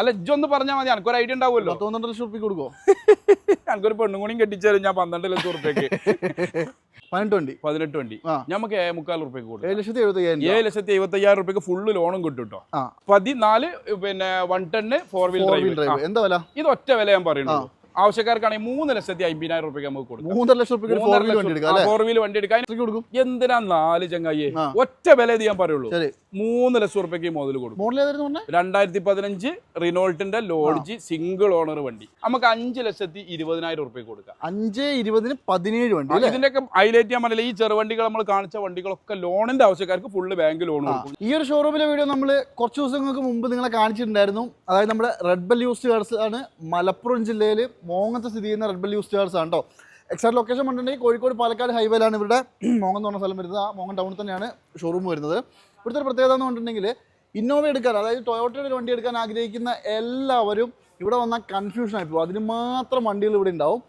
അല്ല പറഞ്ഞാൽ മതി. എനിക്കൊരു ഐഡിയ ഉണ്ടാവുമല്ലോ. പത്ത് പന്ത്രണ്ട് ലക്ഷം റുപ്യ കൊടുക്കോ? എനിക്കൊരു പെണ്ണും കൂടിയും കെട്ടിച്ചാലും ഞാൻ പന്ത്രണ്ട് ലക്ഷം റുപ്യക്ക് പതിനെട്ട് വണ്ടി. പതിനെട്ട് വണ്ടി. നമുക്ക് ഏഴ് മുക്കാൽ റുപ്യക്ക് കൊടുക്കും. ഏഴ് ലക്ഷത്തി എഴുപത്തി അയ്യായിരം രൂപ. ഏഴ് ലക്ഷത്തി എഴുപത്തി റുപ്യക്ക് ഫുള്ള് ലോണും കിട്ടും കേട്ടോ പതിനാല് പിന്നെ one ton four wheel drive എന്താ വില? ഇത് ഒറ്റ വില ഞാൻ പറയുന്നുള്ളൂ. ആവശ്യക്കാർക്കാണെങ്കിൽ മൂന്ന് ലക്ഷത്തി അമ്പതിനായിരം റുപ്യക്ക് നമുക്ക് കൊടുക്കും. മൂന്നര ലക്ഷം റുപ്യ ഫോർ വീൽ വണ്ടി എടുക്കാൻ കൊടുക്കും. എന്തിനാ നാല് ചങ്ങായി? ഒറ്റ വില ഇത് ഞാൻ പറയുള്ളൂ. മൂന്ന് ലക്ഷം റുപ്യക്ക് കൊടുക്കും. മോഡൽ പറഞ്ഞേ? രണ്ടായിരത്തി പതിനഞ്ച് റിനോൾട്ടിന്റെ ലോഡ്ജ് സിംഗിൾ ഓണർ വണ്ടി. നമുക്ക് അഞ്ച് ലക്ഷത്തി ഇരുപതിനായിരം റുപ്യക്ക് കൊടുക്കാം. അഞ്ച് ഇരുപതിന് പതിനേഴ് വണ്ടി ഇതിന്റെയൊക്കെ ഹൈലൈറ്റ് ചെയ്യാൻ പറ്റില്ല. ഈ ചെറുവണ്ടികൾ നമ്മൾ കാണിച്ച വണ്ടികളൊക്കെ ലോണിന്റെ ആവശ്യക്കാർക്ക് ഫുള്ള് ബാങ്ക് ലോൺ കൊടുക്കും. ഈ ഒരു ഷോറൂമിലെ വീഡിയോ നമ്മൾ കുറച്ച് ദിവസങ്ങൾക്ക് മുമ്പ് നിങ്ങളെ കാണിച്ചിട്ടുണ്ടായിരുന്നു. അതായത് നമ്മുടെ റെഡ് ബെൽ യൂസ്ഡ് കാർസ് ആണ് മലപ്പുറം ജില്ലയിൽ മോങ്ങത്ത് സ്ഥിതി ചെയ്യുന്ന റെഡ് ബെൽ യൂസ് കാർസ് ആണ് കേട്ടോ എക്സാക്ട് ലൊക്കേഷൻ പറഞ്ഞിട്ടുണ്ടെങ്കിൽ കോഴിക്കോട് പാലക്കാട് ഹൈവേയിലാണ് ഇവരുടെ മോങ്ങം എന്ന് പറഞ്ഞ സ്ഥലം വരുന്നത്. ആ മോങ്ങം ടൗണിൽ തന്നെയാണ് ഷോറൂം വരുന്നത്. ഇവിടുത്തെ പ്രത്യേകത എന്ന് പറഞ്ഞിട്ടുണ്ടെങ്കിൽ ഇന്നോവ എടുക്കാൻ അതായത് ടൊയോട്ടയുടെ ഒരു വണ്ടി എടുക്കാൻ ആഗ്രഹിക്കുന്ന എല്ലാവരും ഇവിടെ വന്നാൽ കൺഫ്യൂഷൻ ആയി പോകും. അതിന് മാത്രം വണ്ടികൾ ഇവിടെ ഉണ്ടാവും.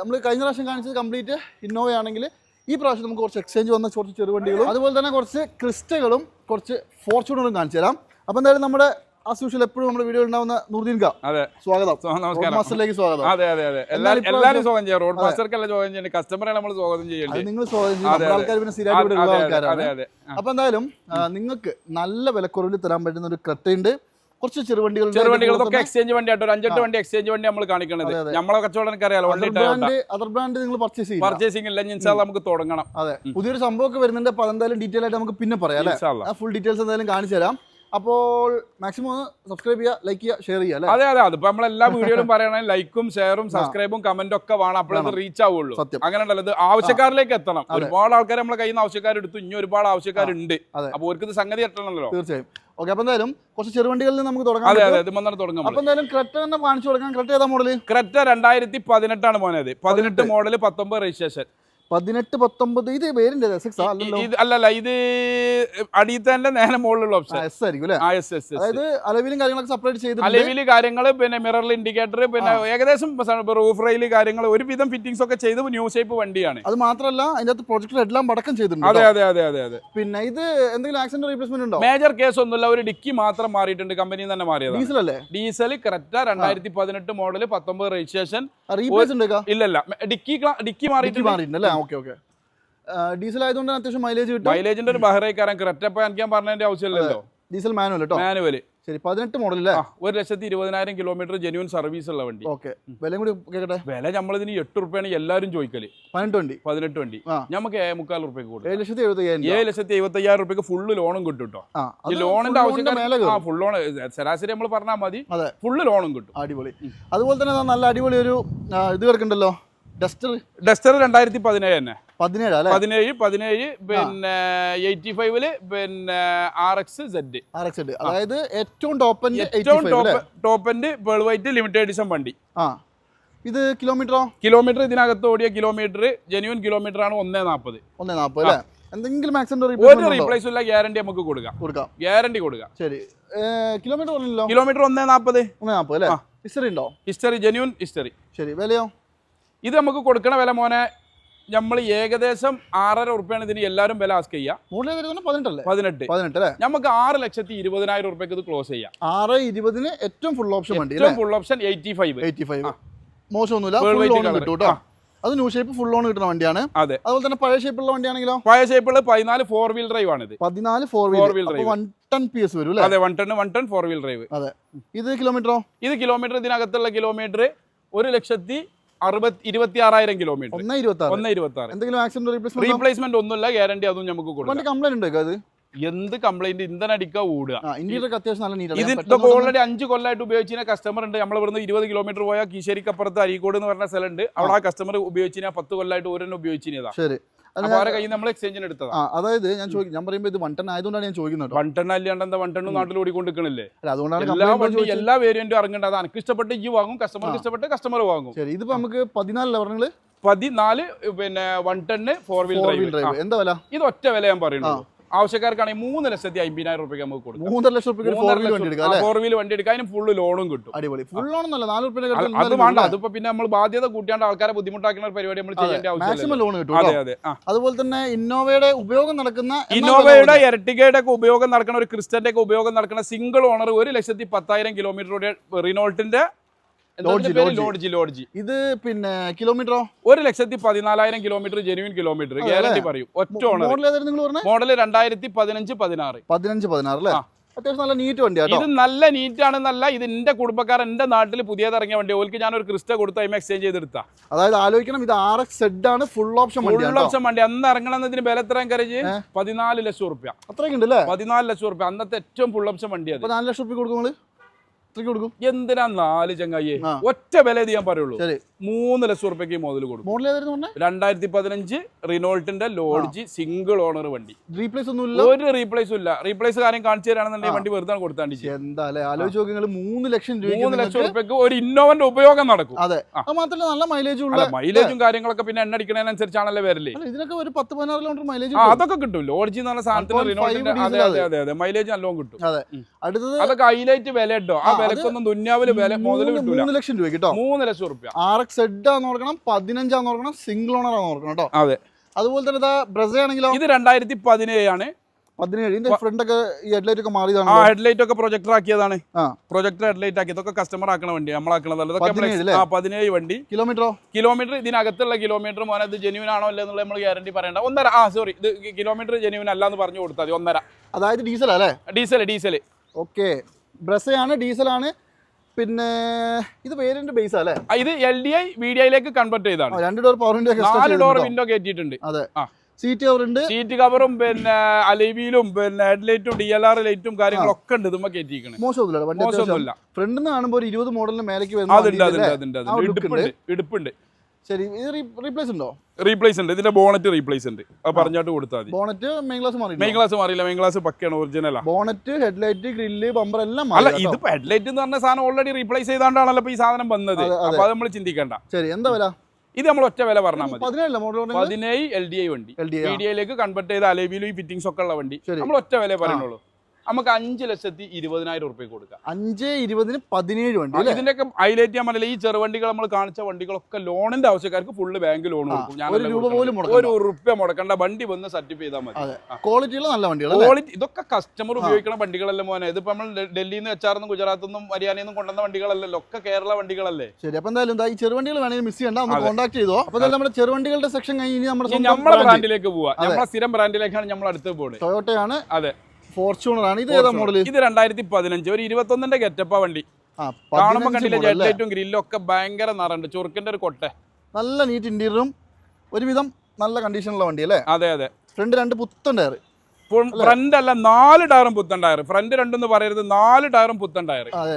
നമ്മൾ കഴിഞ്ഞ പ്രാവശ്യം കാണിച്ചത് കംപ്ലീറ്റ് ഇന്നോവ ആണെങ്കിൽ ഈ പ്രാവശ്യം നമുക്ക് കുറച്ച് എക്സ്ചേഞ്ച് വന്ന കുറച്ച് ചെറുവണ്ടികളും അതുപോലെ തന്നെ കുറച്ച് ക്രിസ്റ്റകളും കുറച്ച് ഫോർച്യൂണറും കാണിച്ചു തരാം. അപ്പോൾ എന്തായാലും നമ്മുടെ ആസ് യൂഷ്വൽ എപ്പോഴും നമ്മുടെ വീഡിയോ ഉണ്ടാവുന്ന നൂർദീൻ കാ അതെ. സ്വാഗതം. നമസ്കാരം. മാസ്റ്ററിലേക്ക് സ്വാഗതം. അതെ അതെ അതെ. എല്ലാവരും എല്ലാവരും സ്വാഗതം ചെയ്യാം. റോഡ് മാസ്റ്റർക്കല്ല സ്വാഗതം ചെയ്യേണ്ടത് കസ്റ്റമറെ നമ്മൾ സ്വാഗതം ചെയ്യേണ്ടത് നിങ്ങൾ സ്വാഗതം ചെയ്യും. അതെ, നമ്മുടെ അതെ. ആൾക്കാർ പിന്നെ സ്ഥിരമായിട്ട് ഇവിടെ ഉള്ള ആൾക്കാരാണ്. അപ്പോൾ എന്തായാലും നിങ്ങൾക്ക് നല്ല വിലക്കുറവിൽ തരാൻ പറ്റുന്ന ഒരു ക്രെട്ടയുണ്ട് കുറച്ച് ചെറുവണ്ടികൾ ചെറുവണ്ടികളൊക്കെ എക്സ്ചേഞ്ച് വണ്ടി ആട്ടോ ഒരു അഞ്ചെട്ട് വണ്ടി എക്സ്ചേഞ്ച് വണ്ടി നമ്മൾ കാണിക്കണത്. നമ്മളെ കച്ചവടം വണ്ടി അതർ ബ്രാൻഡ് നിങ്ങൾ പർച്ചേസ് ചെയ്യും പർച്ചേസിംഗ് ഇല്ല. ഇൻഷാല്ല നമുക്ക് തുടങ്ങണം. അതെ. പുതിയൊരു സംഭവം ഒക്കെ വരുന്നുണ്ട്. അപ്പൊ അതെന്തായാലും ഡീറ്റെയിൽ ആയിട്ട് നമുക്ക് പിന്നെ പറയാം അല്ലേ? ഫുൾ ഡീറ്റെയിൽസ് എന്തായാലും കാണിച്ചു തരാം. അപ്പോൾ മാക്സിമം ഒന്ന് സബ്സ്ക്രൈബ് ചെയ്യുക ലൈക്ക് ചെയ്യുക ഷെയർ ചെയ്യുക അല്ലേ? അതെ അതെ. അതിപ്പോ നമ്മൾ എല്ലാ വീഡിയോയിലും പറയണേ ലൈക്കും ഷെയറും സബ്സ്ക്രൈബും കമന്റും ഒക്കെ വേണം. അപ്പോഴത് റീച്ച് ആവുള്ളൂ. സത്യം. അങ്ങനെ ഉണ്ടല്ലോ. ഇത് ആവശ്യക്കാരിലേക്ക് എത്തണം. ഒരുപാട് ആൾക്കാർ നമ്മളെ കയ്യിൽ നിന്ന് ആവശ്യക്കാരെടുത്തു ഇനി ഒരുപാട് ആവശ്യക്കാരുണ്ട്. അപ്പൊ അവർക്ക് സംഗതി എത്തണമല്ലോ തീർച്ചയായും. ഓക്കെ അപ്പൊ എന്തായാലും കുറച്ച് ചെറുവണ്ടികളിൽ നിന്ന് നമുക്ക് തുടങ്ങാം അതെ അതെ. ഇത് തുടങ്ങാം അപ്പൊ എന്തായാലും ക്രെറ്റ തന്നെ കാണിച്ചു കൊടുക്കാം. ക്രെറ്റ ഏതാ മോഡൽ ക്രെറ്റ രണ്ടായിരത്തി പതിനെട്ടാണ് മോനത്. പതിനെട്ട് മോഡൽ പത്തൊമ്പത് രജിസ്ട്രേഷൻ പതിനെട്ട് പത്തൊമ്പത് ഇത് പേരിന്റെ സിക്സ് അല്ലല്ലോ? ഇത് അടിയത്തന്റെ നേരെ മുകളിലുള്ള ഓപ്ഷൻ എസ് ആയിരിക്കും അതായത് അലവിലും കാര്യങ്ങളൊക്കെ സെപ്പറേറ്റ് ചെയ്ത് അലവിൽ കാര്യങ്ങൾ പിന്നെ മിററിൽ ഇൻഡിക്കേറ്റർ പിന്നെ ഏകദേശം റൂഫ് റെയിൽ കാര്യങ്ങൾ ഒരുവിധം ഫിറ്റിംഗ്സ് ഒക്കെ ചെയ്ത് ന്യൂ ഷേപ്പ് വണ്ടിയാണ്. അത് മാത്രമല്ല അതിന്റെ അകത്ത് പ്രൊജക്ടർ എല്ലാം അടക്കം ചെയ്തിട്ടുണ്ട് അതെ അതെ അതെ അതെ അതെ. പിന്നെ ഇത് എന്തെങ്കിലും ആക്സിഡന്റ് റീപ്ലേസ്മെന്റ് ഉണ്ടോ? മേജർ കേസ് ഒന്നുമില്ല ഒരു ഡിക്കി മാത്രം മാറിയിട്ടുണ്ട് കമ്പനി തന്നെ മാറിയത് ഡീസൽ അല്ലേ? ഡീസൽ കറക്റ്റ് രണ്ടായിരത്തി പതിനെട്ട് മോഡൽ പത്തൊമ്പത് രജിസ്ട്രേഷൻ റീപ്ലേസ് ഉണ്ട് ഇല്ലല്ല ഡിക്കി ഡിക്കി മാറിയിട്ടുണ്ട്. മാറിയിട്ടുണ്ട് അല്ലേ? Okay okay. ഡീസൽ ആയതുകൊണ്ട് അത്യാവശ്യം മൈലേജ് കിട്ടും. മൈലേജിന്റെ ഒരു ബഹ്റൈക്കാരൻ എനിക്ക് ഞാൻ പറഞ്ഞതിന്റെ ആവശ്യമില്ലല്ലോ. ഡീസൽ മാനുവൽ കേട്ടോ മാനുവൽ ശരി പതിനെട്ട് മോഡൽ അല്ലേ ഒരു ലക്ഷത്തി ഇരുപതിനായിരം കിലോമീറ്റർ ജെന്യൂൻ സർവീസ് ഉള്ള വണ്ടി. ഓക്കെ. വില കൂടി കേട്ടെ വില നമ്മളിതിന് എട്ട് റുപ്യാണ് എല്ലാവരും ചോദിക്കൽ. പതിനെട്ട് വണ്ടി? പതിനെട്ട് വണ്ടി. നമുക്ക് ഏഴ് മുക്കാൽ റുപ്യക്ക് കൊടുക്കും. ഏഴ് ലക്ഷത്തി എഴുപത്തി അയ്യായിരം ഏഴ് ലക്ഷത്തി എഴുപത്തി അയ്യായിരം റുപ്യക്ക് ഫുള്ള് ലോണും കിട്ടും കേട്ടോ ഈ ലോണിന്റെ ആവശ്യക്കാർ ആ. ഫുൾ ലോൺ ശരാശരി നമ്മൾ പറഞ്ഞാൽ മതി. ഫുള്ള് ലോണും കിട്ടും. അടിപൊളി. അതുപോലെ തന്നെ നല്ല അടിപൊളി ഒരു ഇത് കിടക്കണ്ടല്ലോ ഡസ്റ്റർ? ഡസ്റ്റർ രണ്ടായിരത്തി പതിനേഴ് തന്നെ. പതിനേഴ് പതിനേഴ് പതിനേഴ് പിന്നെ എയ്റ്റി ഫൈവിൽ പിന്നെ R X Z. R X അതായത് ഏറ്റവും ടോപ്പ് ഏറ്റവും top top end pearl white limited edition വണ്ടി. ആ. ഇത് കിലോമീറ്ററോ കിലോമീറ്റർ ഇതിനകത്ത് ഓടിയ കിലോമീറ്റർ ജെന്യൂൻ കിലോമീറ്റർ ആണ് ഒന്നേ നാൽപ്പത് ഒന്നേ നാൽപ്പത് അല്ലേ? എന്തെങ്കിലും ആക്സിഡന്റ് ഒരു റീപ്ലേസ് ഇല്ല ഗ്യാരണ്ടി നമുക്ക് കൊടുക്കാം. കൊടുക്കാം. ഗ്യാരണ്ടി കൊടുക്കാം. ശരി. കിലോമീറ്റർ കിലോമീറ്റർ ഒന്നേ നാൽപ്പത് ഒന്നേ നാൽപ്പത് അല്ലേ? ഹിസ്റ്ററി ഉണ്ടോ? ഹിസ്റ്ററി ജെന്യൂൻ ഹിസ്റ്ററി ശരി. വിലയോ? ഇത് നമുക്ക് കൊടുക്കണ വില മോനെ നമ്മൾ ഏകദേശം ആറര ഉറുപ്പ്യാണ് ഇതിന് എല്ലാവരും വില ആസ്ക് ചെയ്യുക പതിനെട്ടല്ലേ? പതിനെട്ട്. പതിനെട്ട് അല്ലേ? നമുക്ക് ആറ് ലക്ഷത്തി ഇരുപതിനായിരം ഉറുപ്പ്യക്ക് ഇത് ക്ലോസ് ചെയ്യാം. ആറ് ഇരുപതിന് ഏറ്റവും ഫുൾ ഓപ്ഷൻ ഏറ്റവും full option eighty five eighty five മോശമൊന്നുമില്ല കിട്ടും അത് ന്യൂ ഷേപ്പ് ഫുൾ ഓൺ കിട്ടുന്ന വണ്ടിയാണ്. അതെ. അതുപോലെ തന്നെ പഴയ ഷേപ്പുള്ള വണ്ടിയാണെങ്കിലോ? പഴയ ഷേപ്പുള്ള പതിനാല് ഫോർ വീൽ ഡ്രൈവ് ഇത് പതിനാല് four four wheel drive. One ton P S വരും അതെ one ton one ton four wheel drive അതെ. ഇത് കിലോമീറ്ററോ ഇത് കിലോമീറ്റർ ഇതിനകത്തുള്ള കിലോമീറ്റർ ഒരു ലക്ഷത്തി അറുപത്തി ഇരുപത്തി ആറായിരം കിലോമീറ്റർ ഒന്ന് ഇരുപത്തി ഒന്ന് ഇരുപത്തി ആറ് എന്തെങ്കിലും ആക്സിഡന്റ് റീപ്ലേസ്മെന്റ് റീപ്ലേസ്മെന്റ് ഒന്നുമില്ല ഗ്യാരണ്ടി അതും നമുക്ക് കൊടുക്കും. കംപ്ലൈന്റ് ഉണ്ടോ അത് എന്ത് കംപ്ലൈന്റ് ഇന്ധനം അടിക്കുക ഓടുക. ഇത് ഇതൊക്കെ ഓൾറെഡി അഞ്ച് കൊല്ലമായിട്ട് ഉപയോഗിച്ചിന കസ്റ്റമർ ഉണ്ട്. നമ്മൾ ഇവിടുന്ന് ഇരുപത് കിലോമീറ്റർ പോയാൽ കീശേരിക്കപ്പുറത്ത് അരീക്കോട് എന്ന് പറഞ്ഞ സ്ഥലമുണ്ട്. അവിടെ ആ കസ്റ്റമർ ഉപയോഗിച്ചിന പത്ത് കൊല്ലമായിട്ട് ഒരു തന്നെ അതായത് ഞാൻ ചോദിക്കും ഞാൻ പറയുമ്പോൾ ഇത് വൺ ടൺ ആയതുകൊണ്ടാണ് ഞാൻ ചോദിക്കുന്നത് വൺ ടൺ അല്ലാണ്ട് എന്താ വൺ ടൺ നാട്ടിൽ ഓടിക്കൊണ്ടിരിക്കണല്ലേ? അതുകൊണ്ടാണ് എല്ലാ വേരിയന്റും ഇറങ്ങേണ്ടത് അനക്ക് എനിക്ക് ഇഷ്ടപ്പെട്ട് ഈ വാങ്ങും കസ്റ്റമർക്ക് ഇഷ്ടപ്പെട്ട് കസ്റ്റമർ വാങ്ങും. ശരി ഇതിപ്പോ നമുക്ക് പതിനാലല്ല പറഞ്ഞത് പതിനാല് പിന്നെ one ton four wheel drive എന്താ വില? ഇത് ഒറ്റ വില ഞാൻ പറയുന്നുള്ളൂ ആവശ്യക്കാർക്കാണെങ്കിൽ മൂന്ന് ലക്ഷത്തി അമ്പതിനായിരം റുപ്യക്ക് നമുക്ക് കൊടുക്കും. മൂന്നര ലക്ഷം റുപ്യ ഫോർ വീൽ വണ്ടി എടുക്കാം അതിന് ഫുള്ള് ലോണും കിട്ടും. അടിപൊളി. ഫുൾ ഓണെന്നല്ല നാല് റുപ്യ അത് വേണ്ട. അതിപ്പോ പിന്നെ നമ്മൾ ബാധ്യത കൂട്ടിയാണ്ട് ആൾക്കാരെ ബുദ്ധിമുട്ടാക്കുന്ന ഒരു പരിപാടി നമ്മൾ ചെയ്യേണ്ട ആവശ്യമില്ല ലോൺ കിട്ടും അതെ അതെ. അതുപോലെ തന്നെ ഇന്നോവയുടെ ഉപയോഗം നടക്കുന്ന ഇന്നോവയുടെ ഇരട്ടികയുടെ എർട്ടിഗയുടെ ഒക്കെ ഉപയോഗം നടക്കുന്ന ഒരു ക്രിസ്റ്റന്റെ ഒക്കെ ഉപയോഗം നടക്കുന്ന സിംഗിൾ ഓണർ ഒരു ലക്ഷത്തി പത്തായിരം കിലോമീറ്ററുടെ റിനോൾട്ടിന്റെ ലോഡ്ജ്, ലോഡ്ജ്. ഇത് പിന്നെ കിലോമീറ്ററോ? ഒരു ലക്ഷത്തി പതിനാലായിരം കിലോമീറ്റർ ജെനുവിൻ കിലോമീറ്റർ. ഗ്യാരണ്ടി പറയും. ഒറ്റ ഓണർ മോഡൽ രണ്ടായിരത്തി പതിനഞ്ച് പതിനാറ്. പതിനഞ്ച് പതിനാറ് അല്ലേ. അത്യാവശ്യം നല്ല നീറ്റ് വണ്ടിയാണ് ഇത് നല്ല നീറ്റ് ആണെന്നല്ല ഇത് എന്റെ കുടുംബക്കാർ എന്റെ നാട്ടിൽ പുതിയത് ഇറങ്ങിയ വണ്ടി. ഓൽക്ക് ഞാൻ ഒരു ക്രിസ്റ്റ കൊടുത്ത് അതിമ എക്സ്ചേഞ്ച് ചെയ്തെടുത്ത. അതായത് ആലോചിക്കണം ഇത് ആർ എക്സ് സെഡ് ആണ് ഫുൾ ഓപ്ഷൻ ഫുൾ ഓപ്ഷൻ വണ്ടി. അന്ന് ഇറങ്ങണമെന്നതിന് വില എത്രയും കരഞ്ഞ് പതിനാല് ലക്ഷം റുപ്യ അത്രയൊക്കെ ഉണ്ട് അല്ലേ? പതിനാല് ലക്ഷം റുപ്യ അന്നത്തെ ഏറ്റവും ഫുൾ ഓപ്ഷൻ വണ്ടിയാണ് നാല് ലക്ഷം റുപ്യ കൊടുക്കും നിങ്ങൾ എത്രയ്ക്ക് കൊടുക്കും? എന്തിനാ നാല് ചങ്ങായി ഒറ്റ വില ഇത് ഞാൻ പറയുള്ളൂ. ശരി. മൂന്ന് ലക്ഷം റുപ്യക്ക് മോഡൽ കൊടുക്കും രണ്ടായിരത്തി പതിനഞ്ച് റിനോൾട്ടിന്റെ ലോഡ്ജ് സിംഗിൾ ഓണർ വണ്ടി. റീപ്ലേസ് ഒന്നും ഇല്ല ഒരു റീപ്ലേസ് ഇല്ല. റീപ്ലേസ് കാര്യം കാണിച്ചു തരാണെന്നുണ്ടെങ്കിൽ വണ്ടി വെറുതെ കൊടുത്താണ്ടി എന്താ ആലോചിച്ച് നോക്കി മൂന്ന് ലക്ഷം രൂപ മൂന്ന് ലക്ഷം റുപ്യക്ക് ഒരു ഇന്നോവന്റെ ഉപയോഗം നടക്കും. അതെ. മാത്രമല്ല നല്ല മൈലേജ് ഉള്ള മൈലേജും കാര്യങ്ങളൊക്കെ പിന്നെ എണ്ണ അടിക്കുന്നതിനനുസരിച്ചാണല്ലേ വരൽ. ഇതിനൊക്കെ ഒരു പത്ത് പതിനാറ് കിലോമീറ്റർ മൈലേജ് അതൊക്കെ കിട്ടും. ലോഡ്ജ് എന്ന് പറഞ്ഞ സാധനത്തിന് റിനോൾട്ടിന്റെ അതെ അതെ അതെ അതെ. മൈലേജ് നല്ലോണം കിട്ടും. അതെ. അടുത്തത് അതൊക്കെ ഹൈലൈറ്റ് വില കേട്ടോ ആ വിലക്കൊന്നും ദുന്യാവിൽ വില മുതൽ മൂന്ന് കിട്ടൂല. മൂന്ന് ലക്ഷം രൂപ കിട്ടോ? മൂന്ന് ലക്ഷം റുപ്യ ആർ എക്സ് സെഡ് ആന്ന് ഓർക്കണം പതിനഞ്ചാന്ന് ഓർക്കണം സിംഗിൾ ഓണർ ആണ് ഓർക്കണം കേട്ടോ. അതെ. അതുപോലെ തന്നെ ഇതാ ബ്രസ ആണെങ്കിലോ? ഇത് രണ്ടായിരത്തി ആണ് പതിനേഴ്. ഇതിന്റെ ഫ്രണ്ട് ഒക്കെ ഈ ഹെഡ്ലൈറ്റ് ഒക്കെ മാറിയതാണ് ആ ഹെഡ് ഹെഡ്ലൈറ്റ് ഒക്കെ പ്രൊജക്ടർ ആക്കിയതാണ്. ആ. പ്രൊജക്ടർ ഹെഡ്ലൈറ്റ് ആക്കി. ഇതൊക്കെ കസ്റ്റമർ ആക്കണ വണ്ടി നമ്മളാക്കണതല്ല ആ പതിനേഴ് വണ്ടി. കിലോമീറ്ററോ കിലോമീറ്റർ ഇതിനകത്തുള്ള കിലോമീറ്റർ മോനെ ഇത് ജെന്യൂൻ ആണോ അല്ലേ എന്നുള്ള നമ്മൾ ഗ്യാരണ്ടി പറയണ്ട. ഒന്നര. ആ സോറി ഇത് കിലോമീറ്റർ ജെന്യൂൻ അല്ല എന്ന് പറഞ്ഞു കൊടുത്താൽ മതി. ഒന്നര. അതായത് ഡീസൽ അല്ലേ? ഡീസൽ ഡീസൽ ഓക്കെ ബ്രസയാണ് ഡീസലാണ് പിന്നെ ഇത് വേരിയന്റ് ബേസ് അല്ലേ? ഇത് L D I V D ഐയിലേക്ക് convert ചെയ്താണ് രണ്ട് ഡോർ പവർ വിൻഡോ നാല് ഡോർ വിൻഡോ കയറ്റിയിട്ടുണ്ട് അതെ. സീറ്റ് കവർ ഉണ്ട്. സീറ്റ് കവറും പിന്നെ അലൈവിയിലും പിന്നെ ഹെഡ്ലൈറ്റും ഡി എൽ ആർ ലൈറ്റും കാര്യങ്ങളൊക്കെ ഉണ്ട് ഇതുമ്മ കയറ്റിയിരിക്കണേ മോശമൊന്നുമില്ല ഫ്രണ്ട് നിന്ന് കാണുമ്പോൾ ഒരു ഇരുപത് മോഡലിന് മേലേക്ക് വരുന്നത് ഇടുപ്പുണ്ട്. ശരി ഇത് റീപ്ലേസ് ഉണ്ടോ? റീപ്ലേസ് ഉണ്ട്. ഇതിന്റെ ബോണറ്റ് റീപ്ലേസ് ഉണ്ട്. അത് പറഞ്ഞാട്ട് കൊടുത്താൽ മതി. ബോണറ്റ് മെയിൻ ഗ്ലാസ് മാറി മെയിൻ ക്ലാസ് മാറിയില്ല. മെയിൻ ക്ലാസ് പക്കയാണ് ഒറിജിനലാ ബോണറ്റ് ഹെഡ്ലൈറ്റ് ഗ്രില്ല് ബമ്പർ എല്ലാം അല്ല ഇത് ഹെഡ്ലൈറ്റ് എന്ന് പറഞ്ഞ സാധനം ഓൾറെഡി റീപ്ലേസ് ചെയ്താണ്ടാണല്ലോ ഇപ്പൊ ഈ സാധനം വന്നത്. അപ്പൊ അത് നമ്മൾ ചിന്തിക്കണ്ട. ശരി എന്താ വില? ഇത് നമ്മൾ ഒറ്റ വില പറഞ്ഞാൽ മതി. പതിനേഴ് എൽ ഡി ഐ വണ്ടി. എൽ ഡി ഐയിലേക്ക് കൺവെർട്ട് ചെയ്ത അലേബിയിലും ഈ ഫിറ്റിംഗ്സ് ഒക്കെ ഉള്ള വണ്ടി. നമ്മൾ ഒറ്റ വില പറയുന്നുള്ളൂ. നമുക്ക് അഞ്ച് ലക്ഷത്തി ഇരുപതിനായിരം ഉറുപ്പ്യ കൊടുക്കാം. അഞ്ച് ഇരുപതിന് പതിനേഴ് വണ്ടി ഇതിന്റെയൊക്കെ ഹൈലൈറ്റ് ചെയ്യാൻ പറ്റില്ല ഈ ചെറുവണ്ടികൾ നമ്മൾ കാണിച്ച വണ്ടികളൊക്കെ ലോണിന്റെ ആവശ്യക്കാർക്ക് ഫുള്ള് ബാങ്ക് ലോൺ കൊടുക്കും. ഒരു റുപ്യ മുടക്കണ്ട. ഒരു ഉറുപ്പ്യ മുടക്കണ്ട. വണ്ടി വന്ന് സർട്ടിഫൈ ചെയ്താൽ മതി. ക്വാളിറ്റിയുള്ള നല്ല വണ്ടികൾ ക്വാളിറ്റി ഇതൊക്കെ കസ്റ്റമർ ഉപയോഗിക്കുന്ന വണ്ടികളല്ലേ മോനെ. ഇതിപ്പോ നമ്മൾ ഡൽഹിയിൽ നിന്ന് എച്ചാർന്നും ഗുജറാത്തിൽ നിന്നും ഹരിയാനയിൽ നിന്നും കൊണ്ടുവന്ന വണ്ടികളല്ലേ ഒക്കെ കേരള വണ്ടികളല്ലേ. ശരി അപ്പൊ എന്തായാലും എന്താ ഈ ചെറുവണ്ടികൾ വേണമെങ്കിൽ മിസ് ചെയ്യണ്ട. ഒന്ന് കോൺടാക്ട് ചെയ്തോ. അപ്പൊ നമ്മുടെ ചെറുവണ്ടികളുടെ സെക്ഷൻ കഴിഞ്ഞ് നമ്മുടെ brand. ബ്രാൻഡിലേക്ക് പോവാ. നമ്മുടെ സ്ഥിരം ബ്രാൻഡിലേക്കാണ് നമ്മൾ അടുത്ത് പോകുന്നത് ടൊയോട്ടയാണ് അതെ. ഫോർച്യൂണർ ആണ് ഇത് ഏതാ മോഡൽ ഇത് രണ്ടായിരത്തി പതിനഞ്ച് ഒരു ഇരുപത്തൊന്നിന്റെ ഗെറ്റപ്പ വണ്ടി. കാണുമ്പോൾ കണ്ടില്ല ജെറ്റ് ഗ്രില്ലും ഒക്കെ ഭയങ്കര നിറണ്ട് ചുരുക്കിന്റെ ഒരു കൊട്ടെ. നല്ല നീറ്റ് ഇന്റീരിയറും ഒരുവിധം നല്ല കണ്ടീഷനുള്ള വണ്ടി അല്ലേ അതെ അതെ. ഫ്രണ്ട് രണ്ട് പുത്തൻ ടയർ ഫ്രണ്ട് അല്ല? നാല് ടയറും പുത്തൻ ടയർ ഫ്രണ്ട് രണ്ടെന്ന് പറയരുത് നാല് ടയറും പുത്തൻ ടയർ അതെ.